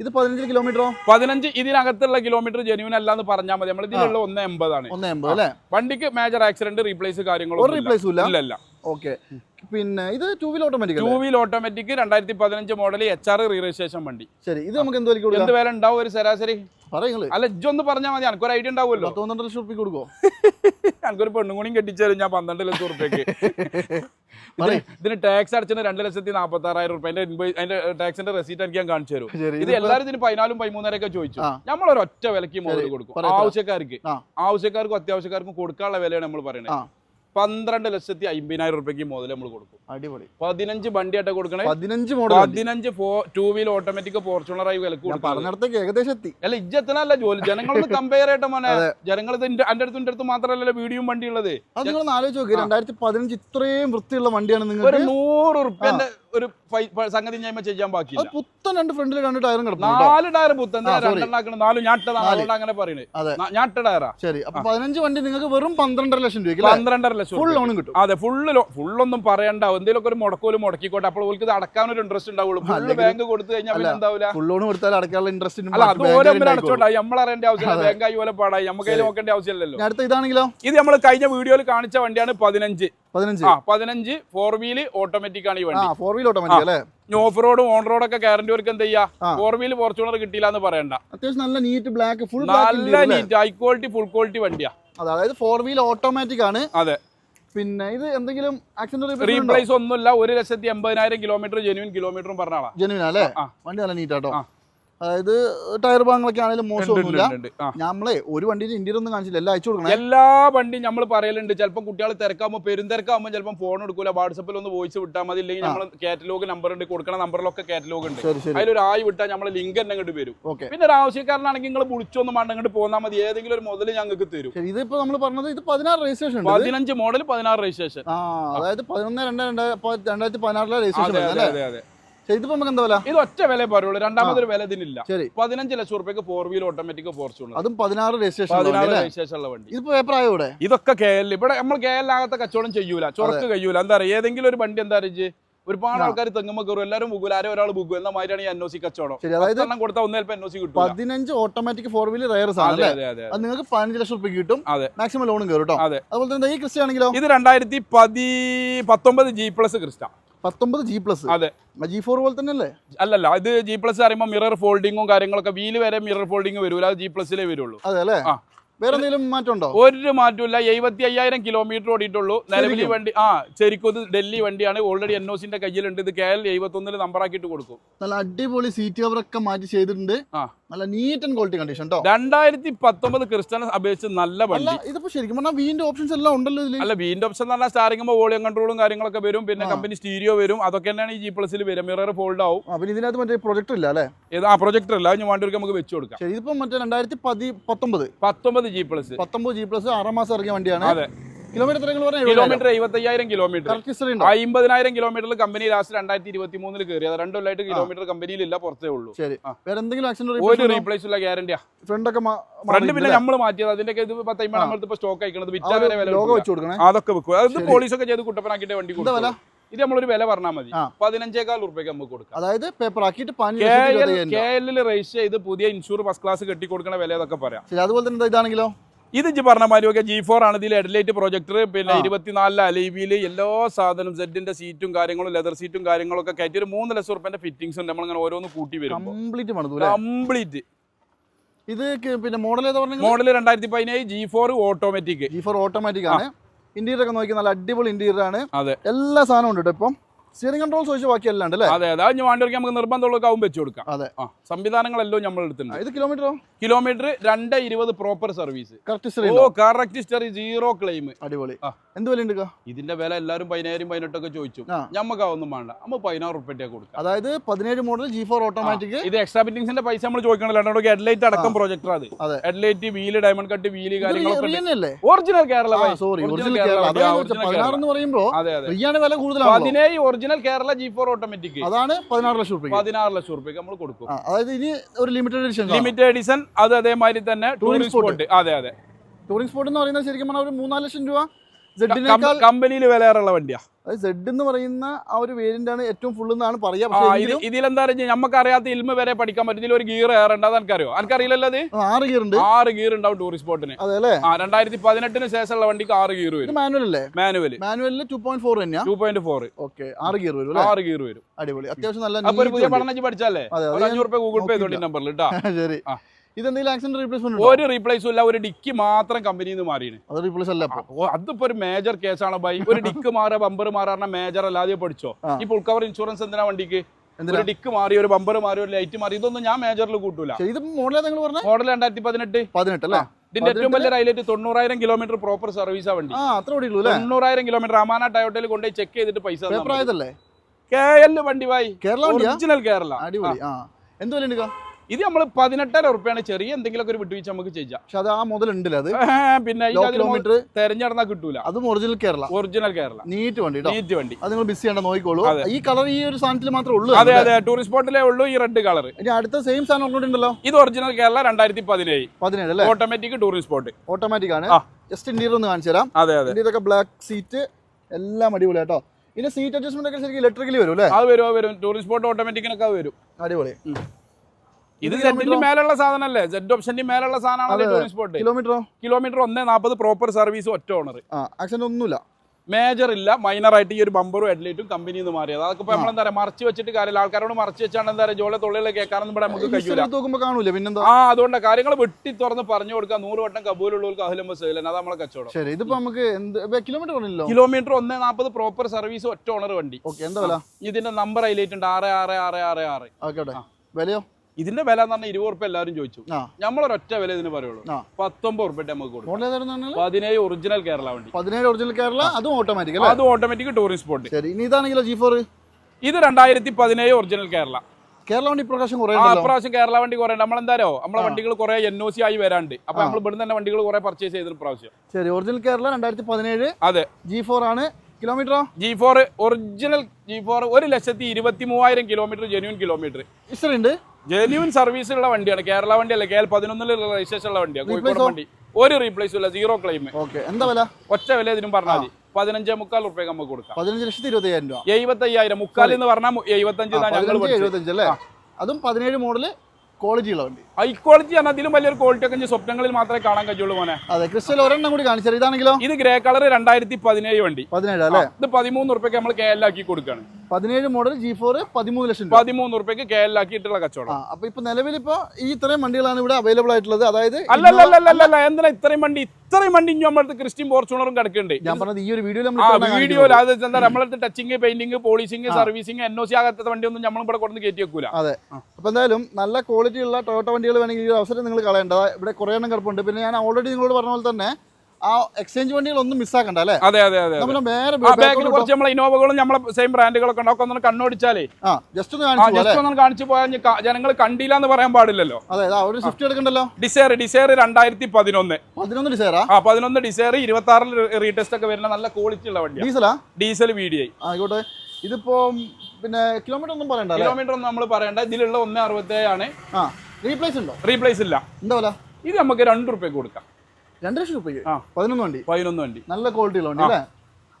ഇത് പതിനഞ്ച് കിലോമീറ്ററോ പതിനഞ്ച് ഇതിനകത്തുള്ള കിലോമീറ്റർ ജെന്യൂൻ അല്ല എന്ന് പറഞ്ഞാൽ മതി. നമ്മൾ ഇതിലുള്ള ഒന്ന് എൺപതാണ്. വണ്ടിക്ക് മേജർ ആക്സിഡന്റ് റീപ്ലേസ് കാര്യങ്ങളോ റീപ്ലേസ് ഇല്ല? ഓക്കെ പിന്നെ ഇത് two wheel automatic two wheel automatic രണ്ടായിരത്തി പതിനഞ്ച് model H R re registration വണ്ടി. ശരി ഇത് നമുക്ക് എന്ത് വിലക്ക് എന്ത് വില ഉണ്ടാവും ഒരു ശരാശരി? അല്ല ഇജ്ജൊന്ന് പറഞ്ഞാൽ മതി എനിക്കൊരു ഐഡിയ ഉണ്ടാവുമല്ലോ. പത്തൊന്നര ലക്ഷം റുപ്യ കൊടുക്കോ എനിക്കൊരു പെണ്ണും കൂടിയും കെട്ടിച്ചേരും ഞാൻ പന്ത്രണ്ട് ലക്ഷം റുപ്യക്ക്. ഇതിന് ടാക്സ് അടച്ചത് രണ്ട് ലക്ഷത്തി നാപ്പത്തി ആറായിരം റുപ്യ അതിന്റെ ടാക്സിന്റെ റെസീറ്റ് എനിക്ക് ഞാൻ കാണിച്ചു തരും. ഇത് എല്ലാവരും ഇതിന് പതിനാലും പതിമൂന്നരൊക്കെ ചോദിച്ചു. നമ്മൾ ഒരു ഒറ്റ വിലക്ക് മോഡൽ കൊടുക്കും? ആവശ്യക്കാർക്ക്. ആവശ്യക്കാർക്കും അത്യാവശ്യക്കാർക്കും കൊടുക്കാനുള്ള വിലയാണ് നമ്മൾ പറയുന്നത്. പന്ത്രണ്ട് ലക്ഷത്തി അമ്പതിനായിരം റുപ്യക്ക് മുതൽ നമ്മൾ കൊടുക്കും. അടിപൊളി. പതിനഞ്ച് വണ്ടിയായിട്ട് കൊടുക്കണേ? പതിനഞ്ച് മോഡൽ പതിനഞ്ച് ടൂ വീൽ ഓട്ടോമാറ്റിക് ഫോർച്യൂണർ ആയി വിലക്ക് പറഞ്ഞിടത്തേക്ക് ഏകദേശം എത്തി. അല്ല ഇജ്ജത്തിനല്ല ജോലി. ജനങ്ങളൊന്ന് കമ്പയർ ചെയ്യട്ടെ മോനെ. ജനങ്ങൾ എന്റെ അടുത്ത് എന്റെ അടുത്ത് മാത്രമല്ലല്ലോ വീഡിയോ വണ്ടി ഉള്ളത് നിങ്ങൾ ആലോചിച്ച് നോക്കി. രണ്ടായിരത്തി പതിനഞ്ച് ഇത്രയും വൃത്തിയുള്ള വണ്ടിയാണ് ഒരു നിങ്ങൾക്ക് നൂറ് ഉറുപ്പ്യന്റെ ഒരു സംഗതി ഞാൻ ചെയ്യാൻ ബാക്കി പുത്തൻ രണ്ട് ഫ്രണ്ടിൽ രണ്ട് ടയറും കിടക്കും നാല് ടയർ പുത്തൻ. രണ്ടെണ്ണാക്കണം നാല് അതുകൊണ്ട് അങ്ങനെ പറയുന്നത്. ഞാട്ട ടയറാ. ശരി. അപ്പൊ പതിനഞ്ച് വണ്ടി നിങ്ങൾക്ക് വെറും പന്ത്രണ്ടര ലക്ഷം രൂപ? പന്ത്രണ്ടര ലക്ഷം ഫുൾ ലോണും കിട്ടും. അതെ ഫുള്ള് ഫുള്ളൊന്നും പറയണ്ട. എന്തെങ്കിലും ഒരു മുടക്കോലും മുടക്കിക്കോട്ടെ. അപ്പോൾ ഓൾക്ക് ഇത് അടക്കാനൊരു ഇൻട്രസ്റ്റ് ഉണ്ടാവുള്ളൂ. ഫുള്ള് ബാങ്ക് കൊടുത്തു കഴിഞ്ഞാൽ പിന്നെ ഫുൾ ലോൺ കൊടുത്താൽ അടക്കാനുള്ള ഇൻട്രസ്റ്റ് അല്ല അത് ഓരോ അടച്ചോണ്ടായി നമ്മൾ അറിയേണ്ട ആവശ്യമില്ല. ബാങ്ക് ആയി പോലെ പാടായി. നമുക്ക് നോക്കേണ്ട ആവശ്യമില്ലല്ലോ. അടുത്ത ഇതാണെങ്കിലോ? ഇത് നമ്മൾ കഴിഞ്ഞ വീഡിയോയിൽ കാണിച്ച വണ്ടിയാണ് പതിനഞ്ച്. പതിനഞ്ച്. ആ പതിനഞ്ച് ഫോർ വീൽ ഓട്ടോമാറ്റിക് ആണ് ഈ വണ്ടി. ഫോർ വീൽ ഓട്ടോമാറ്റിക് അല്ലേ? ഓഫ് റോഡും ഓൺ റോഡ് ഗ്യാരണ്ടി വർക്ക് എന്ത് ചെയ്യാ. ഫോർ വീൽ ഫോർച്യൂണർ കിട്ടിയില്ല എന്ന് പറയണ്ട. അത്യാവശ്യം നല്ല നീറ്റ് ബ്ലാക്ക് ഫുൾ നല്ല neat high quality full quality വണ്ടിയാ. അതായത് ഫോർ വീൽ ഓട്ടോമാറ്റിക് ആണ്. അതെ. പിന്നെ ഇത് എന്തെങ്കിലും റീപ്ലേസ് ഒന്നുമില്ല. ഒരു ലക്ഷത്തി എൺപതിനായിരം കിലോമീറ്റർ ജെനുവിൻ കിലോമീറ്ററും പറഞ്ഞാളാ ജെനുവിൻ അല്ലേ? വണ്ടി നല്ല നീറ്റ് ആട്ടോ ആ. അതായത് ടയർ ഭാഗങ്ങളൊക്കെ ആണെങ്കിലും മോശമൊന്നുമില്ല. നമ്മളെ ഒരു വണ്ടിന്റെ ഇന്ത്യയിൽ ഒന്നും കാണിച്ചില്ല. എല്ലാം അയച്ചു കൊടുക്കണം. എല്ലാ വണ്ടിയും നമ്മൾ പറയലുണ്ട്. ചിലപ്പോൾ കുട്ടികൾ തിരക്കാകുമ്പോൾ പെരുന്തിരക്കാകുമ്പോൾ ചിലപ്പോൾ ഫോൺ എടുക്കൂല. വാട്സപ്പിൽ ഒന്ന് വോയിസ് വിട്ടാൽ മതി. ഇല്ലെങ്കിൽ നമ്മൾ കാറ്റലോഗ് നമ്പർ ഉണ്ട്. കൊടുക്കണ നമ്പറിലൊക്കെ കാറ്റലോഗ് ഉണ്ട്. അതിലൊരു ആയി വിട്ടാൽ നമ്മൾ ലിങ്ക് തന്നെ അങ്ങോട്ട് വരും. ഓക്കെ. പിന്നെ ഒരു ആവശ്യക്കാരനാണെങ്കിൽ നിങ്ങൾ വിളിച്ചൊന്നും വേണ്ട അങ്ങോട്ട് പോന്നാൽ മതി. ഏതെങ്കിലും ഒരു മുതൽ ഞങ്ങൾക്ക് തരും. ഇതിപ്പോ നമ്മൾ പറഞ്ഞത് ഇത് പതിനാറ് രജിസ്ട്രേഷൻ. പതിനഞ്ച് മോഡൽ പതിനാറ് രജിസ്ട്രേഷൻ അതായത് പതിനൊന്ന് രണ്ട് രണ്ടായിരത്തി പതിനാറിലെ രജിസ്ട്രേഷൻ അതെ അതെ അതെ. ഇതിപ്പോ നമുക്ക് എന്താ വില? ഇത് ഒറ്റ വില പറയുള്ളൂ. രണ്ടാമതൊരു വില ഇതിനില്ല. ശരി. പതിനഞ്ച് ലക്ഷം റുപ്യക്ക് ഫോർ വീൽ ഓട്ടോമാറ്റിക് ഫോർച്യൂണർ അതും പതിനാറ് രജിസ്ട്രേഷൻ പതിനാറ് രജിസ്ട്രേഷൻ ഉള്ള വണ്ടി. ഇതിപ്പോ ആയോ ഇവിടെ ഇതൊക്കെ കെ എൽ ഇവിടെ നമ്മൾ കെ എൽ ആകത്ത കച്ചവടം ചെയ്യൂല. ചുരക്ക് കഴിയൂല. എന്താ പറയുക ഏതെങ്കിലും ഒരു വണ്ടി എന്താ പറയുക ഒരുപാട് ആൾക്കാർ തെങ്ങുമ്പോ കയറും എല്ലാവരും മുകുല ആരോ ഒരാൾ ബുക്കും എന്ന മാതിരിയാണ് ഈ എൻ ഒ സി കച്ചവടം. അതായത് എണ്ണം കൊടുത്താൽ ഒന്നും ചിലപ്പോൾ എൻ ഒ സി കിട്ടും പതിനഞ്ച് ഓട്ടോമാറ്റിക് ഫോർ വീലർ റയർ സാധനം നിങ്ങൾക്ക് പതിനഞ്ച് ലക്ഷം റുപ്യ കിട്ടും. അതെ. മാക്സിമം ലോണും കയറും കേട്ടോ അതെ. അതുപോലെ തന്നെ ഈ ക്രിസ്റ്റ ആണെങ്കിലോ ഇത് രണ്ടായിരത്തി പതി പത്തൊമ്പത് ജി പ്ലസ് ക്രിസ്റ്റ പത്തൊമ്പത് ജി പ്ലസ് അതെ. ജി ഫോർ പോലെ തന്നെ അല്ലേ അല്ലല്ല ഇത് ജി പ്ലസ് പറയുമ്പോൾ മിറർ ഫോൾഡിങ്ങും കാര്യങ്ങളൊക്കെ വീൽ വരെ മിറർ ഫോൾഡിങ് വരൂല അത് ജി പ്ലസിലേ വരുള്ളൂ അതെ അല്ലേ ആ. വേറെ എന്തെങ്കിലും മാറ്റം ഉണ്ടോ ഒരു മാറ്റമില്ല എഴുപത്തി അയ്യായിരം കിലോമീറ്റർ ഓടിയിട്ടുള്ളൂ നിലവിൽ വണ്ടി ആ ശരിക്കും ഡൽഹി വണ്ടിയാണ്. ഓൾറെഡി എൻഒസിന്റെ കയ്യിലുണ്ട്. ഇത് കെ എൽ എഴുപത്തി ഒന്നിൽ നമ്പറാക്കിയിട്ട് കൊടുക്കും. നല്ല അടിപൊളി സീറ്റ് കവറൊക്കെ മാറ്റി ചെയ്തിട്ടുണ്ട്. ആ. നല്ല നീറ്റ് ആൻഡ് ക്വാളിറ്റി കണ്ടീഷൻ കേട്ടോ രണ്ടായിരത്തി പത്തൊമ്പത് ക്രിസ്റ്റനെ അപേക്ഷിച്ച് നല്ല വണ്ടി. ഇതിപ്പോ ശരിക്കും പറഞ്ഞാൽ വീണ്ടും ഓപ്ഷൻസ് എല്ലാം ഉണ്ടല്ലോ ഇതിൽ അല്ല വീന്റെ ഓപ്ഷൻ എന്ന് പറഞ്ഞാൽ സ്റ്റാറിംഗ് വോളിയം കൺട്രോളും കാര്യങ്ങളൊക്കെ വരും. പിന്നെ കമ്പനി സ്റ്റീരിയോ വരും. അതൊക്കെ തന്നെയാണ് ഈ ജി പ്ലസിൽ വരും. മിറർ ഫോൾഡ് ആവും. അപ്പൊ പിന്നെ ഇതിനകത്ത് മറ്റേ പ്രൊജക്ടർ ഇല്ല അല്ലേ? ആ പ്രൊജക്ടർ ഇല്ല ഞാൻ വണ്ടി നമുക്ക് വെച്ച് കൊടുക്കാം. ഇതിപ്പോ മറ്റേ രണ്ടായിരത്തി പതി പത്തൊമ്പത്. പത്തൊമ്പത് ജി പ്ലസ് പത്തൊമ്പത് ജി പ്ലസ് ആറാം മാസം ഇറങ്ങിയ വണ്ടിയാണ്. അതെ. കിലോമീറ്റർ കിലോമീറ്റർ എഴുപത്തയ്യായിരം കിലോമീറ്റർ അമ്പതിനായിരം കിലോമീറ്ററിൽ കമ്പനി ലാസ്റ്റ് രണ്ടായിരത്തി ഇരുപത്തി മൂന്നിൽ കയറി അത് രണ്ടു കൊല്ലമായിട്ട് കിലോമീറ്റർ കമ്പനിയിലില്ല പുറത്തേ ഉള്ളൂ. ശരി. വേറെ എന്തെങ്കിലും ഒരു റീപ്ലേസ് ഉള്ള ഗ്യാരണ്ടിയാ ഫ്രണ്ട് ഒക്കെ ഫ്രണ്ട് പിന്നെ നമ്മൾ മാറ്റിയത്. അതിന്റെ ഇത് പത്ത് അമ്പത് നമ്മൾ ഇപ്പൊ സ്റ്റോക്ക് അയക്കണത്. വിറ്റാ വില. അതൊക്കെ വെക്കും. അത് പോലീസൊക്കെ ചെയ്ത് കുട്ടപ്പനാക്കിട്ട് വണ്ടി കൊടുക്കും ഇത് നമ്മളൊരു വില പറഞ്ഞാൽ മതി. പതിനഞ്ചേക്കാൾ ഉറുപ്പ്യക്ക് നമുക്ക് കൊടുക്കാം. അതായത് പേപ്പർ ആക്കിയിട്ട് കെ എൽ എല്ലിൽ രജിസ്റ്റർ ചെയ്ത് പുതിയ ഇൻഷൂർ ഫസ്റ്റ് ക്ലാസ് കെട്ടി കൊടുക്കണ വില എന്നൊക്കെ പറയാം. അതുപോലെ തന്നെ ഇതാണെങ്കിലോ? ഇത് ഇജ്ജ് പറഞ്ഞ മാതിരി ഒക്കെ ജി ഫോർ ആണ്. ഇതിൽ ഹെഡ്ലൈറ്റ് പ്രൊജക്ടർ പിന്നെ ഇരുപത്തിനാലിൽ അലൈവിയിൽ എല്ലാ സാധനവും സെഡിന്റെ സീറ്റും കാര്യങ്ങളും ലെതർ സീറ്റും കാര്യങ്ങളും ഒക്കെ കയറ്റി ഒരു മൂന്ന് ലക്ഷം റുപ്യന്റെ ഫിറ്റിംഗ്സ് ഉണ്ട്. നമ്മളിങ്ങനെ ഓരോന്ന് കൂട്ടി വരും കംപ്ലീറ്റ് കംപ്ലീറ്റ് ഇത് പിന്നെ മോഡൽ മോഡൽ രണ്ടായിരത്തി പതിനേഴ് G four automatic G four automatic ആണ്. ഇന്റീരിയർ ഒക്കെ നോക്കി നല്ല അടിപൊളി ഇന്റീരിയർ ആണ് അതെ. എല്ലാ സാധനവും ഉണ്ട് കേട്ടോ ഇപ്പം സ്റ്റിയറിംഗ് കൺട്രോൾ ചോദിച്ച ബാക്കിയെല്ലാം ഉണ്ട് അല്ലേ? അതെ അതെ. അത് വണ്ടി നമുക്ക് നിർബന്ധമുള്ളൊക്കെ ആവും വെച്ച് കൊടുക്കാം. അതെ. ആ സംവിധാനങ്ങളെല്ലാം നമ്മൾ എടുത്തിട്ടുണ്ട്. ഇത് കിലോമീറ്ററോ കിലോമീറ്റർ രണ്ട് ഇരുപത് പ്രോപ്പർ സർവീസ് കറക്റ്റ് ഓ കറക്റ്റ് സ്റ്ററി സീറോ ക്ലെയിം അടിപൊളി. എന്ത് വില ഉണ്ട് ഇതിന്റെ വില എല്ലാവരും പതിനായിരം പതിനെട്ടൊക്കെ ചോദിച്ചു. നമുക്ക് അതൊന്നും വേണ്ട. നമ്മൾ പതിനാറ് റുപ്യ കൊടുക്കാം. അതായത് പതിനേഴ് മോഡൽ ജി ഫോർ ഓട്ടോമാറ്റിക് ഇത് എക്സ്ട്രാ ബിറ്റിംഗ്സിന്റെ പൈസ നമ്മൾ ചോദിക്കണല്ലോ. ഹെഡ്ലൈറ്റ് അടക്കം പ്രൊജക്ടർ അത്. അതെ. Headlight wheel diamond cut wheel കാര്യങ്ങളൊക്കെ. Original Kerala sorry original Kerala പതിനാറ്. എന്ന് പറയുമ്പോ അതെ അതെ. റിയാണ് വില കൂടുതലാണ് പതിനേഴ് original Kerala G four automatic അതാണ് പതിനാറ് ലക്ഷം രൂപ പതിനാറ് ലക്ഷം രൂപയ്ക്ക് നമ്മൾ കൊടുക്കും. അതായത് ഇനി ഒരു ലിമിറ്റഡ് എഡിഷൻ ലിമിറ്റഡ് എഡിഷൻ അത് അതേമാതിരി തന്നെ ടൂറിംഗ് ടൂറിസ്റ്റ് സ്പോട്ട് അതെ അതെ. ടൂറിംഗ് സ്പോട്ട് എന്ന് പറയുന്നത് ശരിക്കും പറഞ്ഞാൽ ഒരു മൂന്നാൽ ലക്ഷം രൂപ കമ്പനിയിൽ വിലയേറുള്ള വണ്ടിയാ. സെഡ് എന്ന് പറയുന്ന ആ ഒരു വേരിയന്റ് ആണ് ഏറ്റവും ഫുൾ എന്നാണ് പറയാ. ഇതിലെന്താ പറയുക നമുക്ക് അറിയാത്ത ഇൽമ വരെ പഠിക്കാൻ പറ്റും ഇതിൽ ഒരു ഗിയർ ഏറണ്ട അത് എനിക്കറിയോ എനിക്കറിയില്ലല്ലോ അത് ആറ് ഗിയർ ഉണ്ട്. ആറ് ഗിയർ ഉണ്ടാവും ടൂറിസ്റ്റ് ബോട്ടിന് അതെ ആ രണ്ടായിരത്തി പതിനെട്ടിന് ശേഷമുള്ള വണ്ടിക്ക് ആറ് ഗിയർ വരും. മാനുവൽ അല്ലേ? മാനുവൽ മാനുവലിൽ ടു പോയിന്റ് ഫോർ തന്നെയാ? ടു പോയിന്റ് ഫോർ ഓക്കെ ആറ് ഗിയർ വരും ആറ് ഗിയർ വരും. അടിപൊളി. അത്യാവശ്യം നല്ല പുതിയ പഠനം പഠിച്ചാലേ? അഞ്ഞൂറ് രൂപ ഗൂഗിൾ പേ. തൊണ്ടി നമ്പറിൽ കേട്ടോ ശരി. ആ. ഇത് എന്തെങ്കിലും ആക്സിഡന്റ് റീപ്ലേസ്മെന്റ് ഒരു റീപ്ലേസും ഇല്ല. ഒരു ഡിക്കി മാത്രം കമ്പനിയിൽ നിന്ന് മാറിയാണ് അത് റീപ്ലേസ് അല്ല അതിപ്പോ ഒരു മേജർ കേസാണ് ബൈ ഒരു ഡിക്ക് മാറുക ബമ്പർ മാറാറിന മേജർ അല്ലാതെ പഠിച്ചോ? ഈ ഫുൾ കവർ ഇൻഷുറൻസ് എന്തിനാ വണ്ടിക്ക്? ഒരു ഡിക്ക് മാറി ഒരു ബമ്പർ മാറി ഒരു ലൈറ്റ് മാറി. ഇതൊന്നും ഞാൻ മേജറിൽ കൂട്ടൂല. ഇത് മോഡൽ നിങ്ങൾ പറഞ്ഞ? മോഡൽ രണ്ടായിരത്തി പതിനെട്ട് പതിനെട്ട് അല്ലേ ഇതിന്റെ ഏറ്റവും വലിയ ഹൈലൈറ്റ് തൊണ്ണൂറായിരം കിലോമീറ്റർ പ്രോപ്പർ സർവീസാ വണ്ടി. ആ അല്ലേ? തൊണ്ണൂറായിരം കിലോമീറ്റർ അമാന ടയോട്ടയിൽ കൊണ്ടുപോയി ചെക്ക് ചെയ്തിട്ട് പൈസ കെ എൽ വണ്ടി വായി കേരള ഒറിജിനൽ കേരള. അടിപൊളി. എന്ത് വില ഇത് നമ്മൾ പതിനെട്ടര ഉറുപ്പിയാണ് ചെറിയ എന്തെങ്കിലുമൊക്കെ ഒരു വിട്ടുവീഴ്ച നമുക്ക് ചെയ്യാം. പക്ഷെ അത് ആ മുതൽ ഉണ്ടല്ലോ അത് പിന്നെ കിലോമീറ്റർ? തെരഞ്ഞെടുത്താൽ കിട്ടൂല. അത് original Kerala. Original Kerala. Neat വണ്ടി നീറ്റ് വണ്ടി. അത് നിങ്ങൾ ബിസി ചെയ്യേണ്ട നോക്കിക്കോളൂ. ഈ കളർ ഈ ഒരു സാധനത്തിൽ മാത്രമേ ഉള്ളൂ അതെ അതെ. ടൂറിസ്റ്റ് സ്പോട്ടിലേ ഉള്ളൂ ഈ റെഡ് കളർ ഇനി അടുത്ത സെയിം സാധനം ഉണ്ടല്ലോ. ഇത് ഒറിജിനൽ കേരള രണ്ടായിരത്തി പതിനേഴ്. പതിനേഴ് അല്ലേ? ഓട്ടോമാറ്റിക് ടൂറിസ്റ്റ് സ്പോട്ട് ഓട്ടോമാറ്റിക് ആണ്. ജസ്റ്റ് ഇന്റീരിയർ ഒന്ന് കാണിച്ചു തരാം. അതെ അതെ. ഇന്റീരിയർ ബ്ലാക്ക് സീറ്റ് എല്ലാം അടിപൊളി കേട്ടോ ഇനി സീറ്റ് അഡ്ജസ്റ്റ്മെന്റ് ഒക്കെ ശരിക്കും ഇലക്ട്രിക്കലി വരും അല്ലേ? അത് വരും വരും. ടൂറിസ്റ്റ് സ്പോട്ട് ഓട്ടോമാറ്റിക്കിനൊക്കെ വരും. അടിപൊളി. ഇത് സെറ്റിന് മേലുള്ള സാധനമല്ലേ? സെഡ് ഓപ്ഷന്റെ മേലുള്ള സാധനമാണ് കിലോമീറ്ററോ കിലോമീറ്റർ ഒന്നേ നാൽപ്പത് പ്രോപ്പർ സർവീസ് ഒറ്റ ഓണർ ആക്സിഡന്റ് ഒന്നുമില്ല. മേജർ ഇല്ല. മൈനർ ആയിട്ട് ഈ ഒരു ബമ്പറും ഹെഡ്ലൈറ്റും കമ്പനിയിൽ നിന്ന് മാറിയത്. അതൊക്കെ ഇപ്പൊ നമ്മളെന്താ പറയാ മറച്ചു വെച്ചിട്ട് കാര്യമില്ല. ആൾക്കാരോട് മറച്ച് വെച്ചാണ് എന്താ പറയാ ജോലെ തൊള്ളികൾ കേൾക്കാനൊന്നും ഇവിടെ നമുക്ക് കഴിയൂല. പിന്നെന്താ? ആ അതുകൊണ്ട് കാര്യങ്ങൾ വെട്ടി തുറന്ന് പറഞ്ഞു കൊടുക്കുക. നൂറ് വട്ടം കബൂലുള്ളവർക്ക് അഹലും സൈലൻ അതാ നമ്മളെ കച്ചവടം. ശരി ഇതിപ്പോ നമുക്ക് എന്ത് കിലോമീറ്റർ കിലോമീറ്റർ ഒന്നേ നാൽപ്പത് പ്രോപ്പർ സർവീസ് ഒറ്റ ഓണർ വണ്ടി. ഓക്കെ എന്താ ഇതിന്റെ നമ്പർ ഹൈലൈറ്റ് ഉണ്ട്. ആറ് ആറ് ആറ് ആറ് ആറ്. വിലയോ? ഇതിന്റെ വില എന്ന് പറഞ്ഞാൽ ഇരുപത് ഉറുപ്പ എല്ലാവരും ചോദിച്ചു. നമ്മൾ നമ്മളൊരൊറ്റ വില ഇതിന് പറയുള്ളൂ. പത്തൊമ്പത് ഉറുപ്പിട്ട് നമുക്ക് കൊടുക്കും. പതിനേഴ് ഒറിജിനൽ കേരള വണ്ടി. പതിനേഴ് ഒറിജിനൽ കേരള അതും ഓട്ടോമാറ്റിക് അത് ഓട്ടോമാറ്റിക് ടൂറിസ്റ്റ് സ്പോട്ട് ശരി ഇനി ഇതാണെങ്കിലോ ജി ഫോർ ഇത് രണ്ടായിരത്തി പതിനേഴ് ഒറിജിനൽ കേരള കേരള വണ്ടി പ്രകാശം കുറേ ആ പ്രാവശ്യം കേരള വണ്ടി കുറെ നമ്മളെന്താരോ നമ്മളെ വണ്ടികൾ കുറെ എൻ ഒ സി ആയി വരാണ്ട്. അപ്പൊ നമ്മൾ ഇവിടുന്ന് തന്നെ വണ്ടികൾ കുറെ പർച്ചേസ് ചെയ്തിട്ട് പ്രാവശ്യം ശരി ഒറിജിനൽ കേരള രണ്ടായിരത്തി പതിനേഴ് അതെ. ജി ഫോർ ആണ്. കിലോമീറ്ററോ G four original G four ഒരു ലക്ഷത്തി ഇരുപത്തി മൂവായിരം കിലോമീറ്റർ ജെന്യൂൻ കിലോമീറ്റർ ഇത്രയുണ്ട്? ഉണ്ട് ജെന്യൂൻ സർവീസുള്ള വണ്ടിയാണ്. കേരള വണ്ടി അല്ല കെ എൽ പതിനൊന്നിലുള്ള രജിസ്ട്രേഷൻ ഉള്ള വണ്ടിയാണ് കോഴിക്കോട് വണ്ടി. ഒരു റീപ്ലേസും ഇല്ല സീറോ ക്ലെയിം എന്താ വില? ഒറ്റ വില ഇതിനും പറഞ്ഞാൽ മതി. പതിനഞ്ചേ മുക്കാൽ റുപ്യ നമുക്ക് കൊടുക്കാം. പതിനഞ്ച് ലക്ഷത്തി ഇരുപത്തി അയ്യായിരം രൂപ എഴുപത്തി അയ്യായിരം മുക്കാൽ എന്ന് പറഞ്ഞാൽ എഴുപത്തഞ്ച് ഞങ്ങൾ അതും പതിനേഴ് മോഡൽ ക്വാളിറ്റി ഉള്ള വണ്ടി. ഹൈ ക്വാളിറ്റി ആണ്. അതിലും വലിയൊരു ക്വാളിറ്റി ഒക്കെ സ്വപ്നങ്ങളിൽ മാത്രമേ കാണാൻ കഴിയുള്ളൂ മോനെ. അതെ ക്രിസ്റ്റൽ ഒരെണ്ണം കൂടി കാണിച്ചത് ഇതാണെങ്കിലോ? ഇത് ഗ്രേ കളർ രണ്ടായിരത്തി പതിനേഴ് വണ്ടി. പതിനേഴ് അല്ലേ? ഇത് പതിമൂന്ന് റുപ്യക്ക് നമ്മൾ കെ എൽ ആക്കി കൊടുക്കുകയാണ് പതിനേഴ് മോഡൽ ജി ഫോർ പതിമൂന്ന് ലക്ഷം പതിമൂന്ന് റുപ്യക്ക് കെ എൽ ആക്കിയിട്ടുള്ള കച്ചവടം. അപ്പൊ ഇപ്പൊ നിലവിൽ ഇപ്പൊ ഈ ഇത്രയും വണ്ടികളാണ് ഇവിടെ അവൈലബിൾ ആയിട്ടുള്ളത്. അതായത് അല്ലല്ലല്ലല്ല എന്തിനാ ഇത്രയും വണ്ടി ഇത്രയും വണ്ടി ഇനി നമ്മളടുത്ത് ക്രിസ്ത്യൻ ഫോർച്യൂണറും കിടക്കുന്നുണ്ട്. ഞാൻ പറഞ്ഞത് ഈ ഒരു വീഡിയോയിൽ വീഡിയോ അത് എന്താ നമ്മളടുത്ത് touching painting polishing servicing N O C ആകാത്ത വണ്ടിയൊന്നും നമ്മൾ ഇവിടെ കൊടുത്ത് കയറ്റി വെക്കൂല. അതെ. അപ്പൊ എന്തായാലും നല്ല ക്വാളിറ്റി ഉള്ള ടൊയോട്ട വണ്ടികൾ വേണമെങ്കിൽ ഈ അവസരം നിങ്ങൾ കളയേണ്ടത്. ഇവിടെ കുറേ എണ്ണം കിടപ്പുണ്ട്. പിന്നെ ഞാൻ ഓൾറെഡി നിങ്ങളോട് പറഞ്ഞ പോലെ തന്നെ ആ എക്സ്ചേഞ്ച് വണ്ടികളൊന്നും മിസ്സാക്കണ്ട അല്ലേ? അതെ അതെ അതെ ആ ബാക്കിൽ കുറച്ച് നമ്മളെ ഇന്നോവകളും നമ്മളെ സെയിം ബ്രാൻഡുകളൊക്കെ ഉണ്ടാക്കും ഒന്ന് കണ്ണോടിച്ചാലേ. ആ ജസ്റ്റ് ഒന്ന് ആ ജസ്റ്റ് ഒന്ന് കാണിച്ചു പോയാൽ ജനങ്ങൾ കണ്ടില്ല എന്ന് പറയാൻ പാടില്ലല്ലോ. അതെ ഒരു സ്വിഫ്റ്റ് എടുക്കണ്ടല്ലോ? ഡിസയർ ഡിസയർ രണ്ടായിരത്തി പതിനൊന്ന്. പതിനൊന്ന് ഡിസൈറാ ആ? പതിനൊന്ന് ഡിസയർ ഇരുപത്തി ആറിൽ റീടെസ്റ്റ് ഒക്കെ വരുന്ന നല്ല ക്വാളിറ്റി ഉള്ള വണ്ടി ഡീസലാ ഡീസൽ വി ഡി ഐ ആയിക്കോട്ടെ. ഇതിപ്പോ പിന്നെ കിലോമീറ്റർ ഒന്നും പറയണ്ട കിലോമീറ്റർ ഒന്നും നമ്മൾ പറയണ്ട. ഇതിലുള്ള ഒന്ന് അറുപത്തേഴാണ് ആ റീപ്ലേസ് ഉണ്ടോ? റീപ്ലേസ് ഇല്ല. എന്താ ഇത് നമുക്ക് രണ്ട് റുപ്യക്ക് കൊടുക്കാം. രണ്ട് ലക്ഷം രൂപയ്ക്ക് ആ. പതിനൊന്ന് വണ്ടി. പതിനൊന്ന് വണ്ടി. നല്ല ക്വാളിറ്റിയുള്ള വണ്ടി അല്ലേ?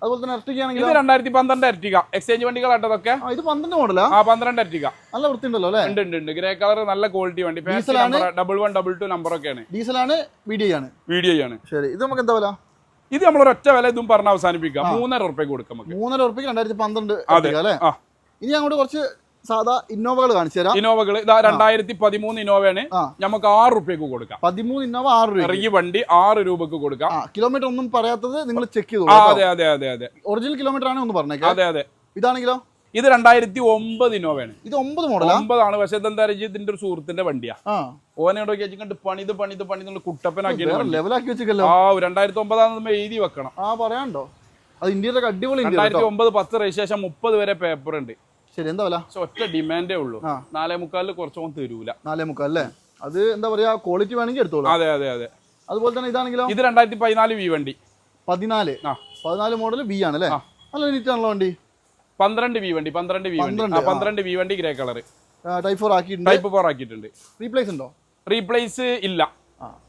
അതുപോലെ തന്നെ അർട്ടിക്കാണെങ്കിൽ ഇത് രണ്ടായിരത്തി പന്ത്രണ്ട് അർട്ടിക എക്സ്ചേഞ്ച് വണ്ടികളാട്ടതൊക്കെ ആ ഇത് പന്ത്രണ്ട് മോഡലാ ആ? പന്ത്രണ്ട് അർട്ടിക നല്ല വൃത്തിയുണ്ടല്ലോ അല്ലേ? ഉണ്ട് ഉണ്ട് ഉണ്ട്. ഗ്രേ കളർ നല്ല ക്വാളിറ്റി വണ്ടി. ആണ്? Double one double two number ഒക്കെയാണ്. ഡീസലാണ് ഡി ആണ്. വീഡിയോ ആണ്. ശരി. ഇത് നമുക്ക് എന്താ വില? ഇത് നമ്മൾ ഒറ്റ വില ഇതും പറഞ്ഞ് അവസാനിപ്പിക്കാം. മൂന്നര റുപ്യക്ക് കൊടുക്കാം നമുക്ക്. മൂന്നര ഉറുപ്പിക്ക് രണ്ടായിരത്തി പന്ത്രണ്ട് അതെ. അല്ലേ? ആ. ഇനി അങ്ങോട്ട് കുറച്ച് സാധാ ഇന്നോവകൾ കാണിച്ചു തരാം. ഇന്നോവകൾ ഇതാ രണ്ടായിരത്തി പതിമൂന്ന് ഇന്നോവയാണ് നമുക്ക് ആറ് റുപ്യക്ക് കൊടുക്കാം. പതിമൂന്ന് ഇന്നോവ ആറ് രൂപ ഈ വണ്ടി ആറ് രൂപക്ക് കൊടുക്കാം. കിലോമീറ്റർ ഒന്നും പറയാത്തത് നിങ്ങൾ ചെക്ക് ചെയ്തു അതെ അതെ അതെ അതെ. ഒറിജിനൽ കിലോമീറ്റർ ആണ് ഒന്ന് പറഞ്ഞേക്കാം. അതെ അതെ. ഇതാണെങ്കിലോ? ഇത് രണ്ടായിരത്തി ഒമ്പത് ഇന്നോവയാണ് ഇത് ഒമ്പത് മോഡൽ ഒമ്പതാണ്. പക്ഷെ ഇതെന്താ ഇതിന്റെ ഒരു സുഹൃത്തിന്റെ വണ്ടിയാ. ഓനോട് കണ്ട് പണിത് പണിത് പണിത് കുട്ടപ്പനാക്കി. ലെവലാക്കി വെച്ചല്ലോ ആ രണ്ടായിരത്തി ഒമ്പതാണ് നമ്മൾ എഴുതി വെക്കണം. ആ പറയാണ്ടോ അത് ഇന്ത്യയിലൊക്കെ അടിപൊളി രണ്ടായിരത്തി ഒമ്പത് പത്ത് രജിസ്ട്രേഷൻ മുപ്പത് വരെ പേപ്പർ ഉണ്ട്. ശരി എന്താ വില? ഒറ്റ ഡിമാൻഡേ ഉള്ളൂ. നാലേ മുക്കാലിൽ കുറച്ചൊന്നും തരൂല. നാലേ മുക്കാൽ അല്ലേ? അത് എന്താ പറയാ ക്വാളിറ്റി വേണമെങ്കിൽ എടുത്തോളൂ. അതെ അതെ അതെ. അതുപോലെ തന്നെ ഇതാണെങ്കിലും? ഇത് രണ്ടായിരത്തി പതിനാല് വി വണ്ടി. പതിനാല്. ആ. പതിനാല് മോഡൽ വി ആണ് അല്ലേ. നല്ല നീറ്റ് ആണല്ലോ വണ്ടി. പന്ത്രണ്ട് വി വണ്ടി പന്ത്രണ്ട് വി വണ്ടി. പന്ത്രണ്ട്, വി വണ്ടി ഗ്രേ കളർ ടൈപ്പ് ഫോർ ആക്കിയിട്ടുണ്ട്. ടൈപ്പ് ഫോർ ആക്കിയിട്ടുണ്ട്. റീപ്ലേസ് ഉണ്ടോ? റീപ്ലേസ് ഇല്ല.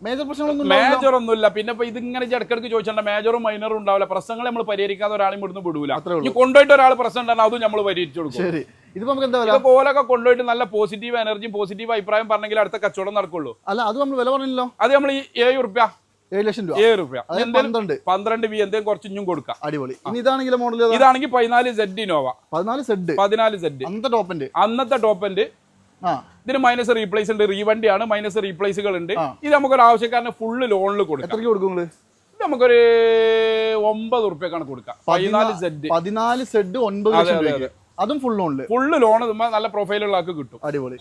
മേജർ പ്രശ്നങ്ങളൊന്നും? മേജർ ഒന്നുമില്ല. പിന്നെ ഇപ്പൊ ഇതിങ്ങനെ ഇടക്കിടക്ക് ചോദിച്ചാൽ മേജറും മൈനറും ഉണ്ടാവില്ല. പ്രശ്നങ്ങൾ നമ്മൾ പരിഹരിക്കാതെ ഒരാളും ഇവിടുന്ന് വിടൂല. കൊണ്ടുപോയിട്ട് ഒരാൾ പ്രശ്നം ഉണ്ടാകും അതും നമ്മൾ പരിഹരിച്ചു കൊടുക്കും. ശരി. ഇതിപ്പോ നമുക്ക് എന്താ ഓലൊക്കെ കൊണ്ടുപോയിട്ട് നല്ല പോസിറ്റീവ് എനർജിയും പോസിറ്റീവ് അഭിപ്രായം പറഞ്ഞെങ്കിൽ അടുത്ത കച്ചവടം നടക്കുള്ളൂ. അല്ല അത് നമ്മൾ വില പറഞ്ഞില്ലല്ലോ? അത് നമ്മൾ ഈ ഏഴ് റുപ്യ ഏഴ് ലക്ഷം രൂപ. ഏഴ് റുപ്യ പന്ത്രണ്ട്. പന്ത്രണ്ട് വി എന്തെങ്കിലും കുറച്ച് ഇഞ്ഞും കൊടുക്കാം. അടിപൊളി. ഇതാണെങ്കിൽ മോഡൽ ഇതാണെങ്കിൽ പതിനാല് സെഡ് ഇനോവ പതിനാല് സെഡ് പതിനാല് സെഡ് അന്നത്തെ ടോപ്പന്റ് അന്നത്തെ ടോപ്പ് എൻഡ് ആ ഇതിന് മൈനസ് റീപ്ലേസ് ഉണ്ട് റീവണ്ടിയാണ് മൈനസ് റീപ്ലേസുകൾ ഉണ്ട്. ഇത് നമുക്കൊരു ആവശ്യക്കാരന് ഫുള്ള് ലോണിൽ കൊടുക്കാം. നമുക്കൊരു ഒമ്പത് റുപ്യക്കാണ് കൊടുക്കാം. പതിനാല് സെഡ് പതിനാല് സെഡ് ഒൻപത് ലക്ഷം അതെ, ഫുൾ ലോണിൽ ഫുള്ള് ലോൺ നല്ല പ്രൊഫൈലുള്ള ആൾക്ക് കിട്ടും. അടിപൊളി.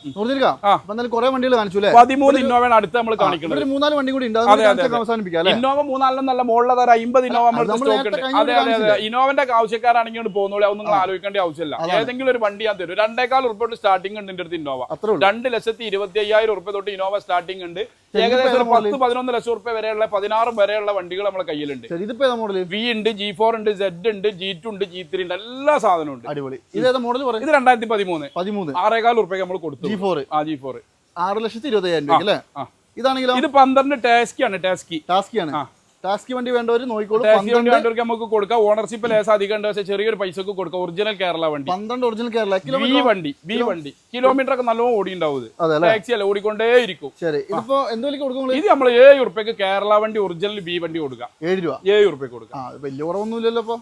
എന്തായാലും കുറെ വണ്ടികൾ കാണിച്ചു പതിമൂന്ന് ഇന്നോവയാണ് അടുത്ത് നമ്മൾ കാണിക്കുന്നത് മൂന്നാൽ വണ്ടി കൂടി. അവസാനിപ്പിക്കാം ഇന്നോവ മൂന്നാലും നല്ല മുകളിലെ തരം അമ്പത് ഇന്നോവ നമ്മൾ സ്റ്റോക്ക് ഉണ്ട്. അതെ അതെ അതെ? ഇന്നോവന്റെ ആവശ്യക്കാരാണെങ്കിൽ പോകുന്നുള്ളൂ അത് നിങ്ങൾ ആലോചിക്കേണ്ട ആവശ്യമില്ല. ഏതെങ്കിലും ഒരു വണ്ടി ഞാൻ തരും. രണ്ടേക്കാൾ ഉറുപ്പ് സ്റ്റാർട്ടിംഗ് ഉണ്ട് എന്റെ അടുത്ത് ഇന്നോവ രണ്ട് ലക്ഷത്തി ഇരുപത്തി അയ്യായിരം ഉറുപ്പ തൊട്ട് ഇന്നോവ സ്റ്റാർട്ടിംഗ് ഉണ്ട്. ഏകദേശം ഒരു? പത്ത് പതിനൊന്ന് ലക്ഷം ഉറുപ്പ വരെയുള്ള പതിനാറും വരെയുള്ള വണ്ടികൾ നമ്മുടെ കയ്യിലുണ്ട്. വി ഉണ്ട് ജി ഫോർ ഉണ്ട് സെഡ് ഉണ്ട് ജി ടു ഉണ്ട് ജി ത്രീ ഉണ്ട് എല്ലാ സാധനവും ഉണ്ട്. അടിപൊളി. ഇത് ഏതാ മോഡൽ പറയും? ഇത് രണ്ടായിരത്തി പതിമൂന്ന്. പതിമൂന്ന് ആറേകാൽ ഉറുപ്പയ്ക്ക് നമ്മൾ കൊടുത്തു. ജി ഫോർ ആ ജി ഫോർ ആറ് ലക്ഷത്തി ഇരുപത്തി അയ്യായിരം രൂപ അല്ലേ. ഇതാണെങ്കിലോ? ഇത് പന്ത്രണ്ട് ടാസ്കി ആണ് ടാസ്കി. ടാസ്കി ആണ്. ടാക്സി വണ്ടി വേണ്ടവർ നോക്കിക്കോളൂ. ടാക്സി വണ്ടി വേണ്ടവർക്ക് നമുക്ക് കൊടുക്കാം. ഓണർഷിപ്പ് ലേസ് അധികം ഉണ്ട് പക്ഷേ ചെറിയൊരു പൈസക്ക് കൊടുക്കാം. ഒറിജിനൽ കേരള വണ്ടി. പന്ത്രണ്ട് ഒറിജിനൽ കേരള ബി വണ്ടി ബി വണ്ടി. കിലോമീറ്റർ ഒക്കെ നല്ലോണം ഓടി ഉണ്ടാവും ടാക്സി അല്ല? ഓടിക്കൊണ്ടേ ഇരിക്കും. ശരി. ഇതിപ്പോ എന്തെങ്കിലും കൊടുക്കും? ഇത് നമ്മൾ ഏഴ് ഉറുപ്പ്യക്ക് കേരള വണ്ടി ഒറിജിനൽ ബി വണ്ടി കൊടുക്കാം. ഏഴ് രൂപ? ഏഴ് ഉറുപ്പ്യക്ക് കൊടുക്കാം. വലിയ കുറവൊന്നുമില്ലല്ലോ അപ്പൊ